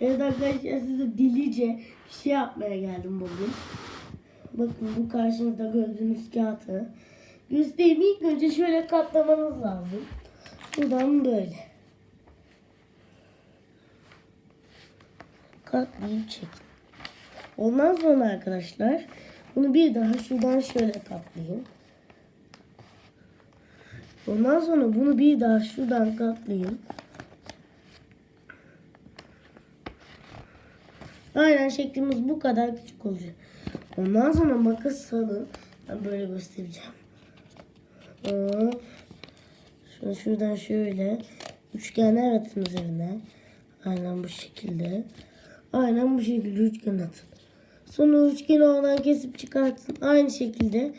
Evet arkadaşlar size delice bir şey yapmaya geldim bugün. Bakın bu karşınızda gördüğünüz kağıtı. Göstereyim ilk önce şöyle katlamanız lazım. Buradan böyle. Katlayıp çekin. Ondan sonra arkadaşlar bunu bir daha şuradan şöyle katlayın. Ondan sonra bunu bir daha şuradan katlayın. Aynen şeklimiz bu kadar küçük olacak. Ondan sonra makas alın. Ben böyle göstereceğim. Hop. Şunu şuradan şöyle üçgenler atın üzerine. Aynen bu şekilde. Aynen bu şekilde üçgen atın. Sonra üçgeni oradan kesip çıkartın. Aynı şekilde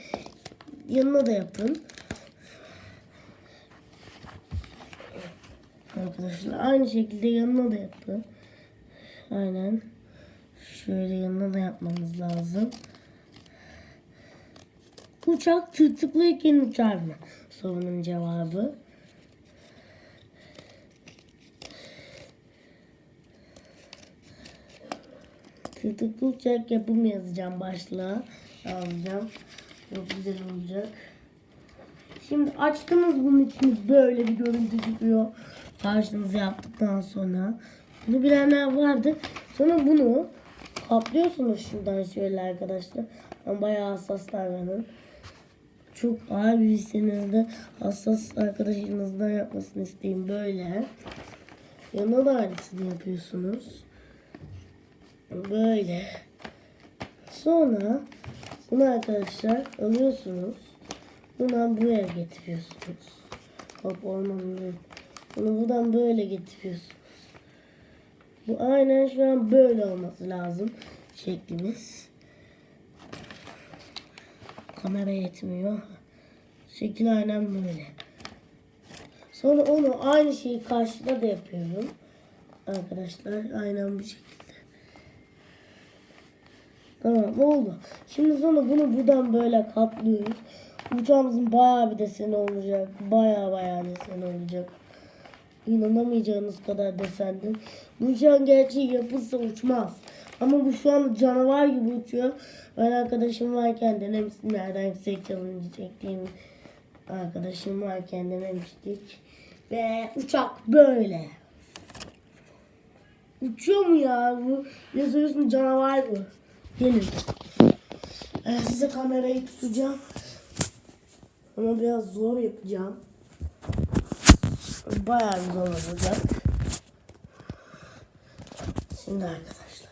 yanına da yapın. Arkadaşlar aynı şekilde yanına da yapın. Aynen. Şöyle yanına da yapmamız lazım. Uçak tırtıklıyken uçar mı? Sorunun cevabı. Tırtıklı uçak yapımı yazacağım başlığa. Alacağım. Çok güzel olacak. Şimdi açtınız bunun içini böyle bir görüntü çıkıyor. Karşınıza yaptıktan sonra. Bunu bilenler vardı. Sonra bunu kaplıyorsunuz şuradan şöyle arkadaşlar. Ben bayağı hassas davranın. Çok ağır bir senede hassas arkadaşınızdan yapmasını isteyin böyle. Yanına da aynısını yapıyorsunuz. Böyle. Sonra bunu arkadaşlar alıyorsunuz. Buradan buraya getiriyorsunuz. Hop olmadı. Bunu buradan böyle getiriyorsunuz. Bu aynen şu an böyle olması lazım şeklimiz. Kamera yetmiyor. Şekil aynen böyle. Sonra onu aynı şeyi karşıda da yapıyorum. Arkadaşlar aynen bu şekilde. Tamam oldu. Şimdi sonra bunu buradan böyle kaplıyoruz. Uçağımızın bayağı bir deseni olacak. Bayağı bayağı deseni olacak. İnanamayacağınız kadar desenli. Bu uçağın gerçeği yapılsa uçmaz. Ama bu şu an canavar gibi uçuyor. Ben arkadaşım varken denemiştim. Nereden yüksek challenge çektiğim arkadaşım varken denemiştik. Ve uçak böyle. Uçuyor mu ya bu? Yazıyorsun canavar bu. Gelin. Ben size kamerayı tutacağım. Ama biraz zor yapacağım. Bayağı zor olacak. Şimdi arkadaşlar.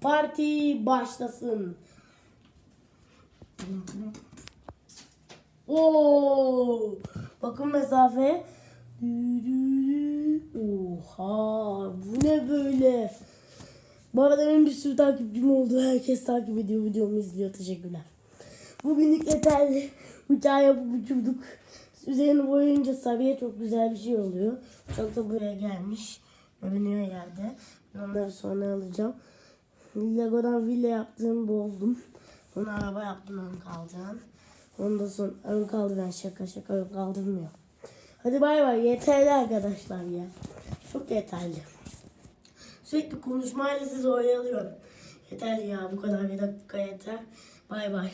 Parti başlasın. Oo! Bakın mesafe. Oha! Bu ne böyle? Bu arada benim bir sürü takipçim oldu. Herkes takip ediyor, videomu izliyor. Teşekkürler. Bugünlük yeterli. Uçağı yapıp uçurduk. Üzerine boyunca Sabiha çok güzel bir şey oluyor. Çok da buraya gelmiş. Görünüyor yerde. Onları sonra alacağım. Lego'dan villa yaptım, bozdum. Onu araba yaptım ön kaldıran. Ondan sonra ön kaldıran şaka şaka ön kaldırmıyor. Hadi bay bay yeterli arkadaşlar ya. Çok yeterli. Sürekli konuşmayla sizi oyalıyorum. Yeterli ya bu kadar bir dakika yeter. Bay bay.